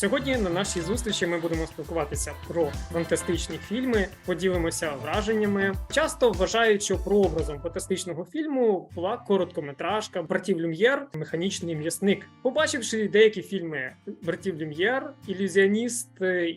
Сьогодні на нашій зустрічі ми будемо спілкуватися про фантастичні фільми, поділимося враженнями. Часто вважають, що прообразом фантастичного фільму була короткометражка братів Люм'єр Механічний м'ясник. Побачивши деякі фільми братів Люм'єр, ілюзіоніст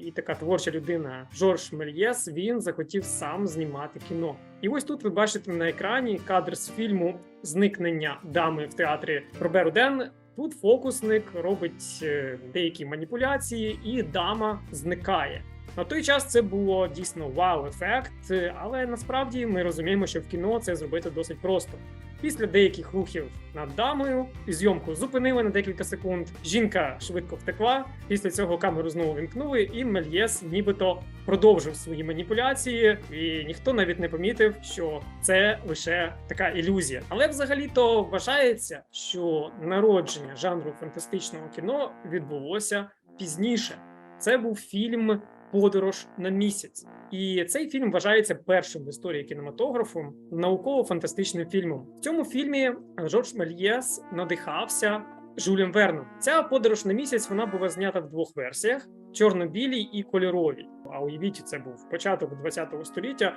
і така творча людина Жорж Мельєс, він захотів сам знімати кіно. І ось тут ви бачите на екрані кадр з фільму Зникнення дами в театрі Роберу Ден. Тут фокусник робить е, деякі маніпуляції, і дама зникає. На той час це було дійсно вау-ефект, е, але насправді ми розуміємо, що в кіно це зробити досить просто. Після деяких рухів над дамою зйомку зупинили на декілька секунд. Жінка швидко втекла. Після цього камеру знову вімкнули, і Мельєс нібито продовжив свої маніпуляції, і ніхто навіть не помітив, що це лише така ілюзія. Але взагалі-то вважається, що народження жанру фантастичного кіно відбулося пізніше. Це був фільм Подорож на місяць. І цей фільм вважається першим в історії кінематографу науково-фантастичним фільмом. В цьому фільмі Жорж Мельєс надихався Жюлем Верном. Ця подорож на місяць вона була знята в двох версіях: чорно-білій і кольоровій. А уявіть, це був початок ХХ століття.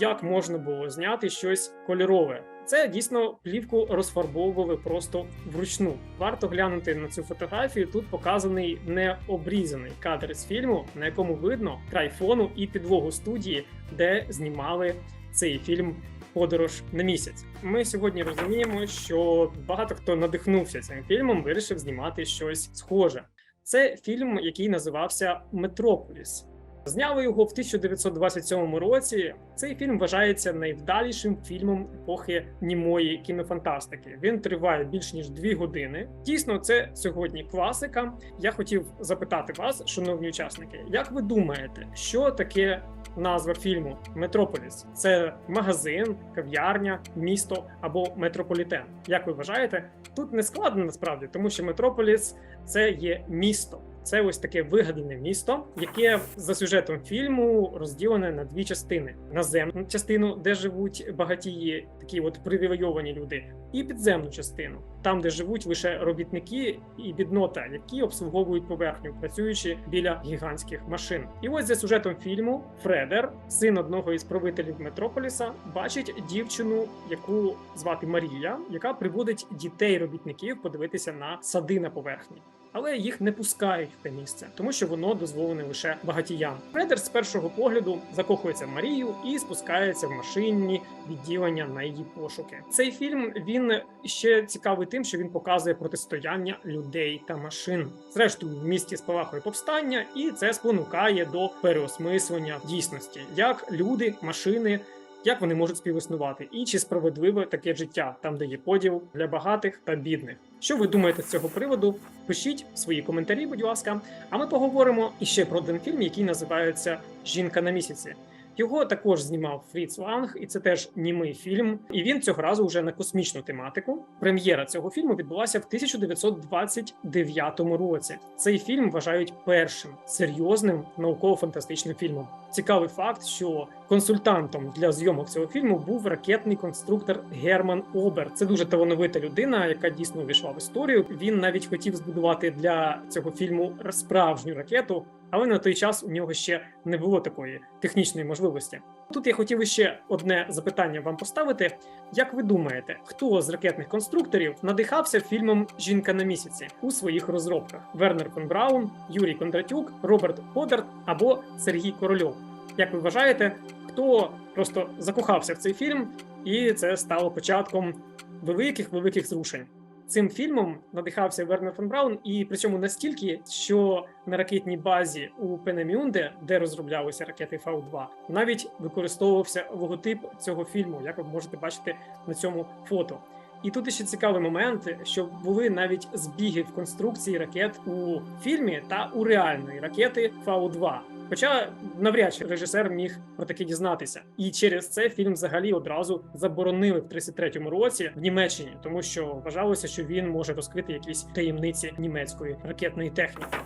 Як можна було зняти щось кольорове? Це дійсно плівку розфарбовували просто вручну. Варто глянути на цю фотографію. Тут показаний необрізаний кадр з фільму, на якому видно край фону і підлогу студії, де знімали цей фільм Подорож на місяць. Ми сьогодні розуміємо, що багато хто надихнувся цим фільмом, вирішив знімати щось схоже. Це фільм, який називався Метрополіс. Зняли його в 1927 році. Цей фільм вважається найвдалішим фільмом епохи німої кінофантастики. Він триває більш ніж дві години. Дійсно, це сьогодні класика. Я хотів запитати вас, шановні учасники, як ви думаєте, що таке назва фільму Метрополіс? Це магазин, кав'ярня, місто або метрополітен? Як ви вважаєте? Тут не складно насправді, тому що Метрополіс це є місто. Це ось таке вигадане місто, яке за сюжетом фільму розділене на дві частини: наземну частину, де живуть багатії, такі от привілейовані люди, і підземну частину, там, де живуть лише робітники і біднота, які обслуговують поверхню, працюючи біля гігантських машин. І ось за сюжетом фільму Фредер, син одного із правителів Метрополіса, бачить дівчину, яку звати Марія, яка приводить дітей робітників подивитися на сади на поверхні але їх не пускають в те місце, тому що воно дозволене лише багатіям. Фредер з першого погляду закохується в Марію і спускається в машинні відділення на її пошуки. Цей фільм він ще цікавий тим, що він показує протистояння людей та машин. Зрештою, в місті спалахує повстання, і це спонукає до переосмислення дійсності, як люди, машини. Як вони можуть співіснувати, і чи справедливе таке життя, там де є поділ для багатих та бідних? Що ви думаєте з цього приводу? Пишіть свої коментарі, будь ласка. А ми поговоримо іще про один фільм, який називається Жінка на місяці. Його також знімав Фріц Ланг, і це теж німий фільм. І він цього разу вже на космічну тематику. Прем'єра цього фільму відбулася в 1929 році. Цей фільм вважають першим серйозним науково-фантастичним фільмом. Цікавий факт, що консультантом для зйомок цього фільму був ракетний конструктор Герман Обер. Це дуже талановита людина, яка дійсно увійшла в історію. Він навіть хотів збудувати для цього фільму справжню ракету, але на той час у нього ще не було такої технічної можливості. Тут я хотів ще одне запитання вам поставити. Як ви думаєте, хто з ракетних конструкторів надихався фільмом Жінка на місяці у своїх розробках? Вернер фон Браун, Юрій Кондратюк, Роберт Подерт або Сергій Корольов? Як ви вважаєте, хто просто закохався в цей фільм, і це стало початком великих великих зрушень? Цим фільмом надихався Вернер фон Браун, і при цьому настільки, що на ракетній базі у Пенемюнде, де розроблялися ракети Фау-2, навіть використовувався логотип цього фільму, як ви можете бачити на цьому фото. І тут ще цікавий момент, що були навіть збіги в конструкції ракет у фільмі та у реальної ракети Фау-2. Хоча навряд чи режисер міг про таке дізнатися, і через це фільм взагалі одразу заборонили в 33-му році в Німеччині, тому що вважалося, що він може розкрити якісь таємниці німецької ракетної техніки.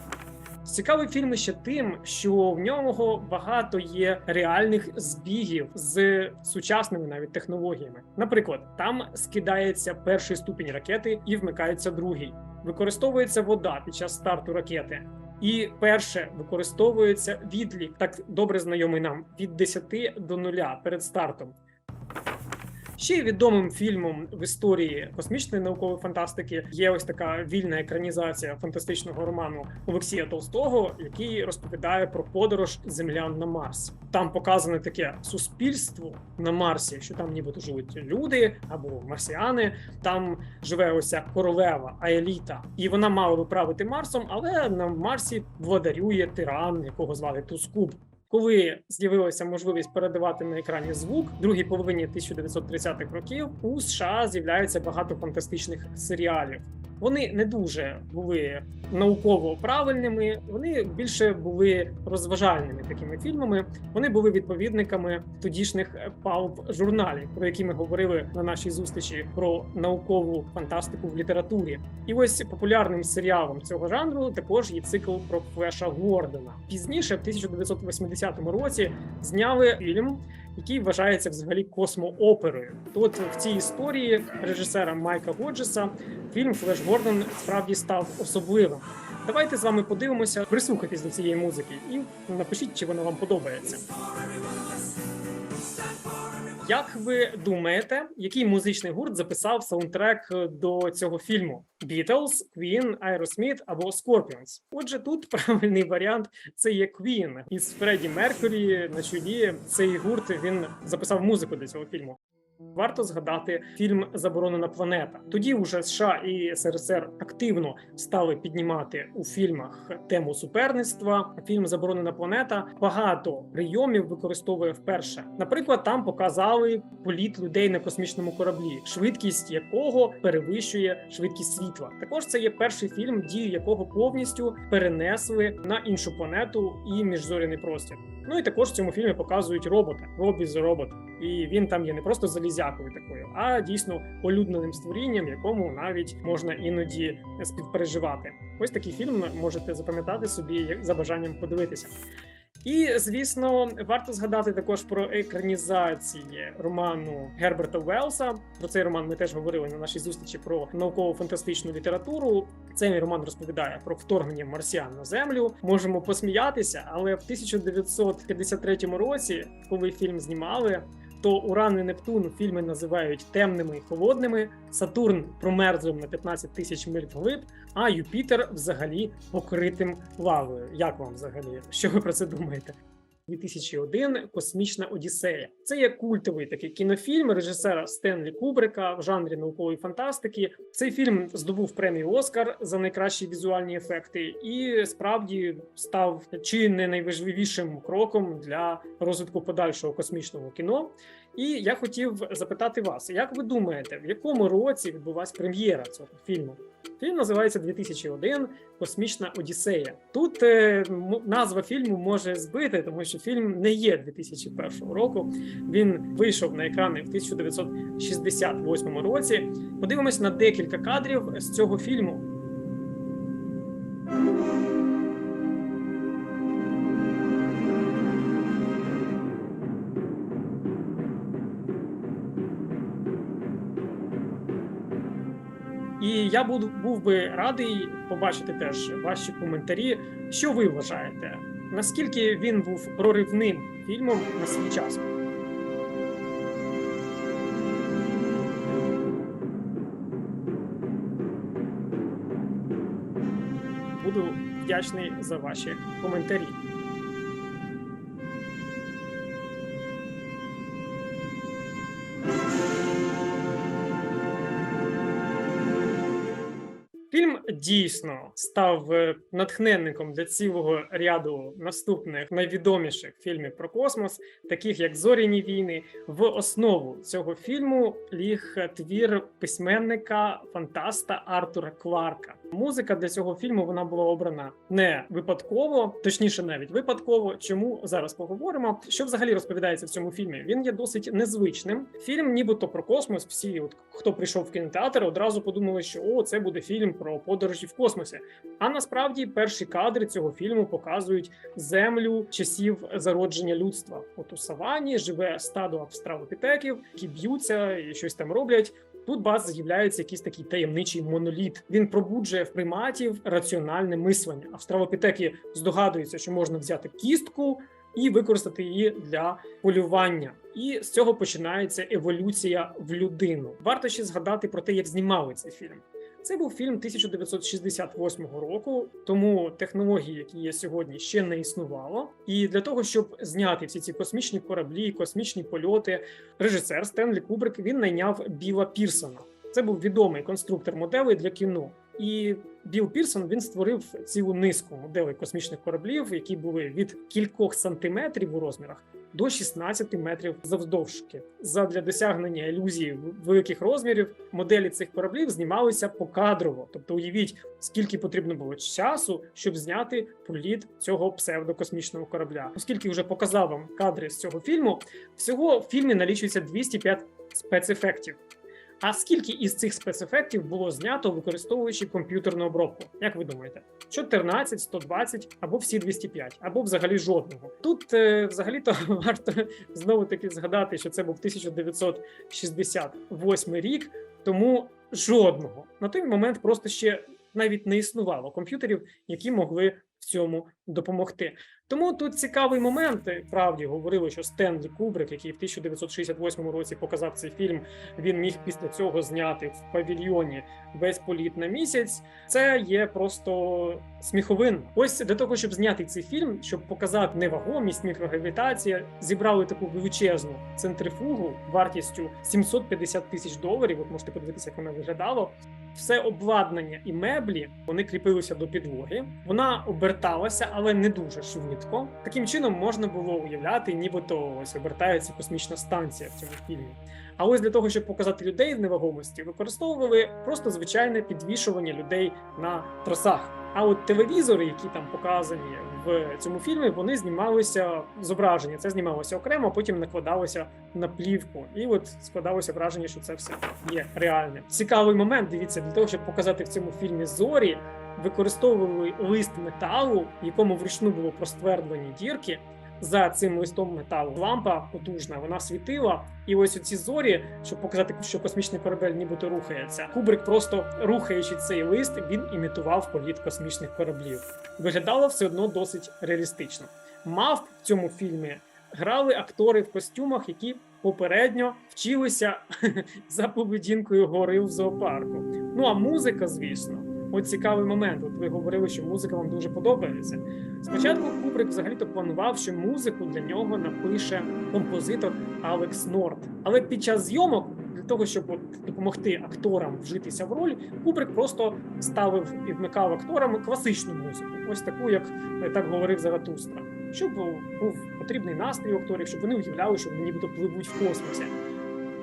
Цікавий фільм ще тим, що в нього багато є реальних збігів з сучасними навіть технологіями. Наприклад, там скидається перший ступінь ракети і вмикається другий. Використовується вода під час старту ракети. І перше використовується відлік, так добре знайомий нам від 10 до 0 перед стартом. Ще відомим фільмом в історії космічної наукової фантастики є ось така вільна екранізація фантастичного роману Олексія Толстого, який розповідає про подорож землян на Марс. Там показане таке суспільство на Марсі, що там нібито живуть люди або марсіани. Там живе ося королева Аеліта, і вона мала би правити Марсом, але на Марсі владарює тиран, якого звали Тускуб. Коли з'явилася можливість передавати на екрані звук, другій половині 1930-х років у США з'являється багато фантастичних серіалів. Вони не дуже були науково правильними, вони більше були розважальними такими фільмами. Вони були відповідниками тодішніх палп журналів, про які ми говорили на нашій зустрічі про наукову фантастику в літературі. І ось популярним серіалом цього жанру також є цикл про Флеша Гордона. Пізніше, в 1980 році, зняли фільм, який вважається взагалі космооперою. Тут в цій історії режисера Майка Годжеса фільм Флеш Гордон справді став особливим. Давайте з вами подивимося, прислухайтесь до цієї музики і напишіть, чи вона вам подобається. Як ви думаєте, який музичний гурт записав саундтрек до цього фільму? Beatles, Queen, Aerosmith або Scorpions? Отже, тут правильний варіант це є Queen. із Фредді Меркурі на чолі. Цей гурт він записав музику до цього фільму. Варто згадати фільм Заборонена планета. Тоді вже США і СРСР активно стали піднімати у фільмах тему суперництва. Фільм Заборонена планета багато прийомів використовує вперше. Наприклад, там показали політ людей на космічному кораблі, швидкість якого перевищує швидкість світла. Також це є перший фільм, дію якого повністю перенесли на іншу планету і міжзоряний простір. Ну і також в цьому фільмі показують робота, робіт з робот. І він там є не просто залізякою такою, а дійсно улюдненим створінням, якому навіть можна іноді співпереживати. Ось такий фільм можете запам'ятати собі за бажанням подивитися. І звісно, варто згадати також про екранізації роману Герберта Велса. Про цей роман ми теж говорили на нашій зустрічі про науково-фантастичну літературу. Цей роман розповідає про вторгнення марсіан на землю. Можемо посміятися, але в 1953 році, коли фільм знімали. То Уран і Нептун фільми називають темними і холодними, Сатурн промерзлим на 15 тисяч миль вглиб, а Юпітер взагалі покритим лавою. Як вам взагалі? Що ви про це думаєте? 2001 Космічна Одіссея. Це є культовий такий кінофільм режисера Стенлі Кубрика в жанрі наукової фантастики. Цей фільм здобув премію Оскар за найкращі візуальні ефекти, і справді став чи не найважливішим кроком для розвитку подальшого космічного кіно. І я хотів запитати вас, як ви думаєте, в якому році відбулася прем'єра цього фільму? Фільм називається 2001 Космічна Одіссея. Тут е, назва фільму може збити, тому що фільм не є 2001 року. Він вийшов на екрани в 1968 році. Подивимось на декілька кадрів з цього фільму. Я буду був би радий побачити теж ваші коментарі. Що ви вважаєте? Наскільки він був проривним фільмом на свій час? Буду вдячний за ваші коментарі. Фільм дійсно став е, натхненником для цілого ряду наступних найвідоміших фільмів про космос, таких як Зоряні війни. В основу цього фільму ліг твір письменника фантаста Артура Кларка. Музика для цього фільму вона була обрана не випадково, точніше, навіть випадково. Чому зараз поговоримо? Що взагалі розповідається в цьому фільмі? Він є досить незвичним. Фільм, нібито про космос. Всі, от хто прийшов в кінотеатр, одразу подумали, що о, це буде фільм про подорожі в космосі. А насправді перші кадри цього фільму показують землю часів зародження людства. От у савані живе стадо австралопітеків, які б'ються і щось там роблять. Тут бац з'являється якийсь такий таємничий моноліт. Він пробуджує в приматів раціональне мислення. Австралопітеки здогадуються, що можна взяти кістку і використати її для полювання. І з цього починається еволюція в людину. Варто ще згадати про те, як знімали цей фільм. Це був фільм 1968 року, тому технології, які є сьогодні, ще не існувало. І для того, щоб зняти всі ці космічні кораблі, космічні польоти, режисер Стенлі Кубрик він найняв Біла Пірсона. Це був відомий конструктор моделей для кіно. І Біл Пірсон він створив цілу низку моделей космічних кораблів, які були від кількох сантиметрів у розмірах до 16 метрів завдовжки. Задля досягнення ілюзії великих розмірів моделі цих кораблів знімалися покадрово. Тобто, уявіть, скільки потрібно було часу, щоб зняти політ цього псевдокосмічного корабля. Оскільки вже показав вам кадри з цього фільму, всього в фільмі налічується 205 спецефектів. А скільки із цих спецефектів було знято, використовуючи комп'ютерну обробку? Як ви думаєте? 14, 120 або всі 205, або взагалі жодного. Тут е, взагалі-то варто знову таки згадати, що це був 1968 рік, тому жодного на той момент просто ще навіть не існувало комп'ютерів, які могли в цьому допомогти. Тому тут цікавий момент. Правді говорили, що Стенлі Кубрик, який в 1968 році показав цей фільм, він міг після цього зняти в павільйоні весь політ на місяць. Це є просто сміховин. Ось для того, щоб зняти цей фільм, щоб показати невагомість, мікрогравітація, зібрали таку величезну центрифугу вартістю 750 тисяч доларів. От можете подивитися, як вона виглядало. Все обладнання і меблі вони кріпилися до підлоги. Вона оберталася, але не дуже швидко. Таким чином можна було уявляти, нібито ось обертається космічна станція в цьому фільмі. А ось для того, щоб показати людей в невагомості, використовували просто звичайне підвішування людей на тросах. А от телевізори, які там показані в цьому фільмі, вони знімалися зображення. Це знімалося окремо, потім накладалося на плівку. І от складалося враження, що це все є реальне. Цікавий момент. Дивіться, для того, щоб показати в цьому фільмі зорі, використовували лист металу, в якому вручну було проствердлені дірки. За цим листом металу лампа потужна, вона світила, і ось оці зорі, щоб показати, що космічний корабель нібито рухається. Кубрик просто рухаючи цей лист, він імітував політ космічних кораблів. Виглядало все одно досить реалістично. Мав в цьому фільмі грали актори в костюмах, які попередньо вчилися за поведінкою гори в зоопарку. Ну а музика, звісно. От цікавий момент. От ви говорили, що музика вам дуже подобається. Спочатку Кубрик взагалі-то планував, що музику для нього напише композитор Алекс Норт. Але під час зйомок, для того, щоб от допомогти акторам вжитися в роль, Кубрик просто ставив і вмикав акторам класичну музику, ось таку, як е, так говорив Заратустра. Щоб був потрібний настрій акторів, щоб вони уявляли, що вони нібито пливуть в космосі.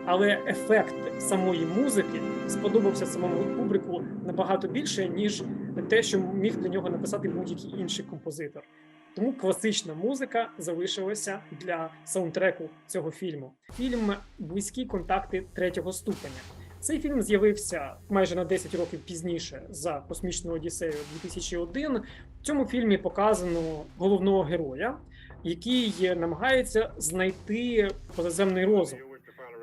Але ефект самої музики сподобався самому Кубрику набагато більше, ніж те, що міг для нього написати будь-який інший композитор. Тому класична музика залишилася для саундтреку цього фільму. Фільм Близькі контакти третього ступеня. Цей фільм з'явився майже на 10 років пізніше за космічну Одіссею 2001. В цьому фільмі показано головного героя, який намагається знайти позаземний розум.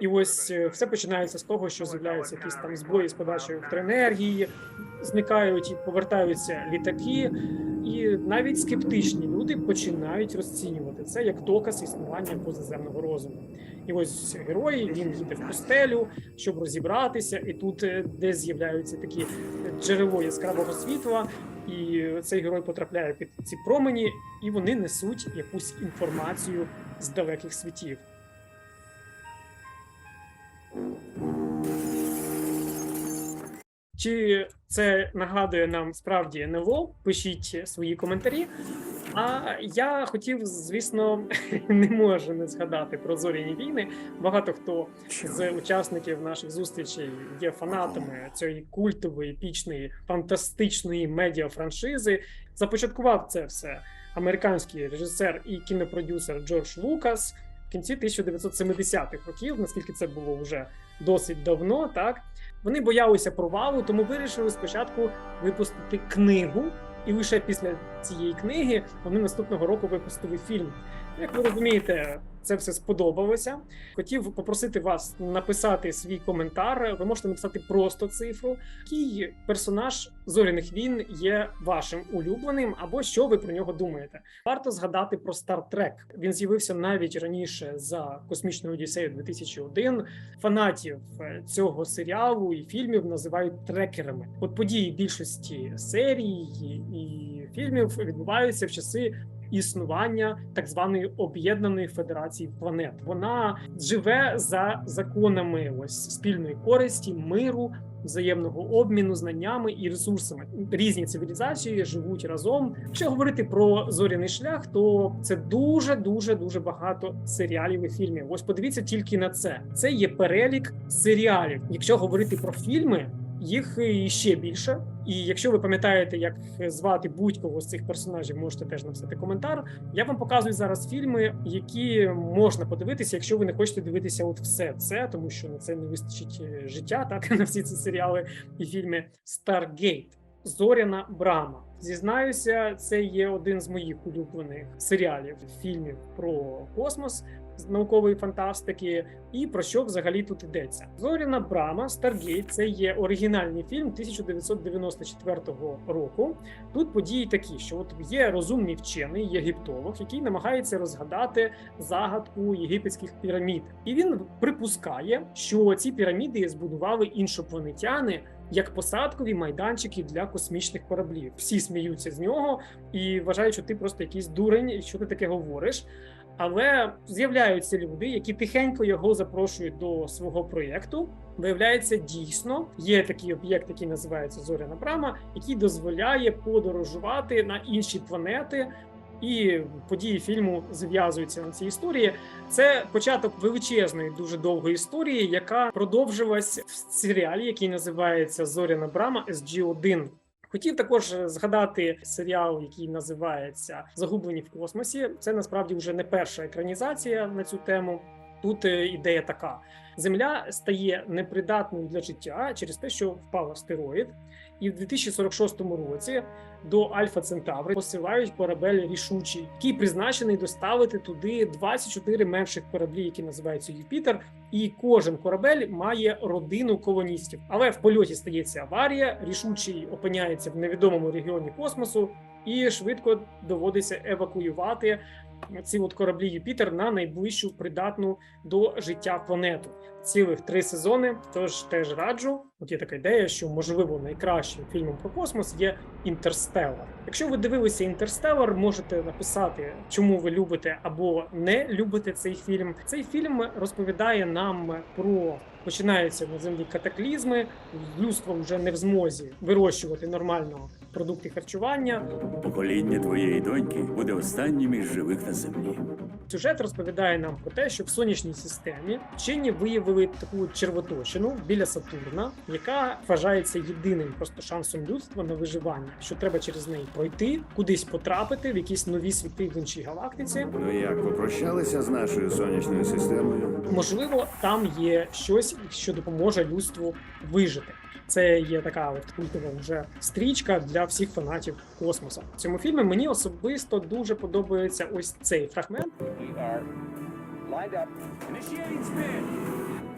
І ось е, все починається з того, що з'являються якісь там зброї з подачею електроенергії, зникають і повертаються літаки, і навіть скептичні люди починають розцінювати це як доказ існування позаземного розуму. І ось герой він їде в пустелю, щоб розібратися, і тут е, десь з'являються такі джерело яскравого світла, і цей герой потрапляє під ці промені, і вони несуть якусь інформацію з далеких світів. Чи це нагадує нам справді НЛО? Пишіть свої коментарі. А я хотів, звісно, не можу не згадати про зоряні війни. Багато хто з учасників наших зустрічей є фанатами цієї культової, епічної, фантастичної медіафраншизи. Започаткував це все американський режисер і кінопродюсер Джордж Лукас кінці 1970-х років, наскільки це було вже досить давно, так вони боялися провалу, тому вирішили спочатку випустити книгу, і лише після цієї книги вони наступного року випустили фільм. Як ви розумієте, це все сподобалося. Хотів попросити вас написати свій коментар. Ви можете написати просто цифру, який персонаж зоряних війн є вашим улюбленим, або що ви про нього думаєте. Варто згадати про Trek. Він з'явився навіть раніше за космічну Одіссею 2001. Фанатів е, цього серіалу і фільмів називають трекерами. От події більшості серій і фільмів відбуваються в часи існування так званої об'єднаної федерації планет. Вона живе за законами ось спільної користі, миру. Взаємного обміну знаннями і ресурсами різні цивілізації живуть разом. Якщо говорити про зоряний шлях, то це дуже дуже дуже багато серіалів і фільмів. Ось подивіться тільки на це. Це є перелік серіалів. Якщо говорити про фільми, їх ще більше. І якщо ви пам'ятаєте, як звати будь-кого з цих персонажів, можете теж написати коментар. Я вам показую зараз фільми, які можна подивитися, якщо ви не хочете дивитися, от все це, тому що на це не вистачить е, життя, так на всі ці серіали і фільми Stargate. Зоряна Брама. Зізнаюся, це є один з моїх улюблених серіалів, фільмів про космос з наукової фантастики. І про що взагалі тут йдеться? Зоряна Брама Stargate – це є оригінальний фільм 1994 року. Тут події такі, що от є розумний вчений єгиптолог, який намагається розгадати загадку єгипетських пірамід, і він припускає, що ці піраміди збудували іншопланетяни як посадкові майданчики для космічних кораблів. Всі сміються з нього і вважають, що ти просто якийсь дурень, що ти таке говориш. Але з'являються люди, які тихенько його запрошують до свого проєкту. Виявляється, дійсно є такий об'єкт, який називається Зоряна Брама, який дозволяє подорожувати на інші планети. І події фільму зв'язуються на цій історії. Це початок величезної, дуже довгої історії, яка продовжилась в серіалі, який називається Зоряна Брама SG-1. Хотів також згадати серіал, який називається Загублені в космосі. Це насправді вже не перша екранізація на цю тему. Тут е, ідея така: Земля стає непридатною для життя через те, що впав астероїд, і в 2046 році до Альфа Центаври посилають корабель рішучий, який призначений доставити туди 24 менших кораблі, які називаються Юпітер. І кожен корабель має родину колоністів. Але в польоті стається аварія. Рішучий опиняється в невідомому регіоні космосу, і швидко доводиться евакуювати ці от кораблі Юпітер на найближчу придатну до життя планету. Цілих три сезони. Тож теж раджу. От є така ідея, що можливо найкращим фільмом про космос є Інтерстеллар. Якщо ви дивилися Інтерстеллар, можете написати, чому ви любите або не любите цей фільм. Цей фільм розповідає нам про починаються на землі катаклізми. Людство вже не в змозі вирощувати нормально продукти харчування. Покоління твоєї доньки буде останнім із живих на землі. Сюжет розповідає нам про те, що в сонячній системі вчені виявили таку червоточину біля Сатурна, яка вважається єдиним просто шансом людства на виживання, що треба через неї пройти, кудись потрапити в якісь нові світи в іншій галактиці. Ну як попрощалися з нашою сонячною системою? Можливо, там є щось, що допоможе людству вижити. Це є така от культова вже стрічка для всіх фанатів космоса. В цьому фільмі мені особисто дуже подобається ось цей фрагмент.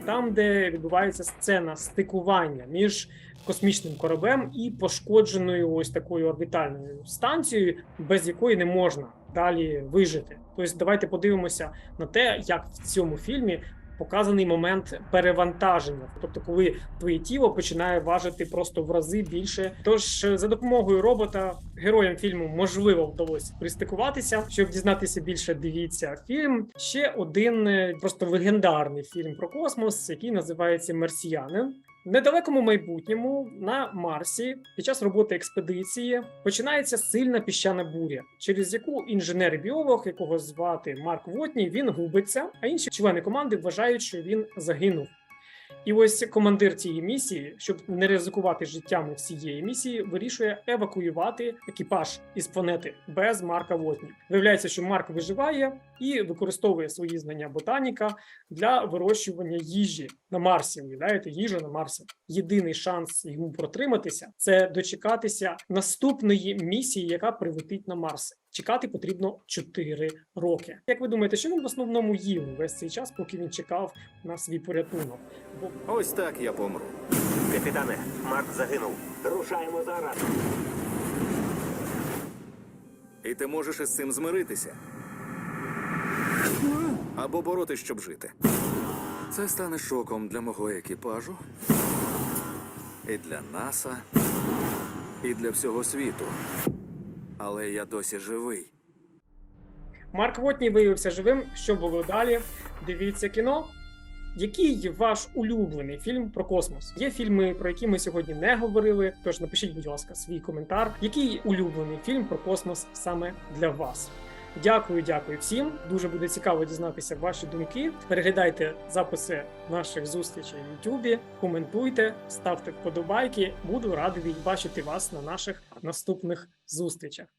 Там, де відбувається сцена стикування між космічним кораблем і пошкодженою ось такою орбітальною станцією, без якої не можна далі вижити. Тобто, давайте подивимося на те, як в цьому фільмі. Показаний момент перевантаження, тобто, коли твоє тіло починає важити просто в рази більше. Тож е, за допомогою робота героям фільму можливо вдалося пристикуватися. Щоб дізнатися більше, дивіться фільм. Ще один е, просто легендарний фільм про космос, який називається Марсіянин. Недалекому майбутньому на Марсі під час роботи експедиції починається сильна піщана буря, через яку інженер-біолог, якого звати Марк Вотній, він губиться, а інші члени команди вважають, що він загинув. І ось командир цієї місії, щоб не ризикувати життями всієї місії, вирішує евакуювати екіпаж із планети без Марка Вотні. Виявляється, що Марк виживає і використовує свої знання ботаніка для вирощування їжі на Марсі. Уявляєте, їжа на Марсі. Єдиний шанс йому протриматися це дочекатися наступної місії, яка прилетить на Марс. Чекати потрібно 4 роки. Як ви думаєте, що він в основному їв весь цей час, поки він чекав на свій порятунок? Бо Ось так я помру. Капітане, Марк загинув. Рушаємо зараз. І ти можеш із цим змиритися. Або боротись, щоб жити. Це стане шоком для мого екіпажу, і для НАСА, і для всього світу. Але я досі живий. Марк Вотній виявився живим. Що було далі? Дивіться кіно. Який ваш улюблений фільм про космос? Є фільми, про які ми сьогодні не говорили. Тож напишіть, будь ласка, свій коментар. Який улюблений фільм про космос саме для вас? Дякую, дякую всім. Дуже буде цікаво дізнатися ваші думки. Переглядайте записи наших зустрічей в Ютубі, коментуйте, ставте вподобайки. Буду радий бачити вас на наших наступних зустрічах.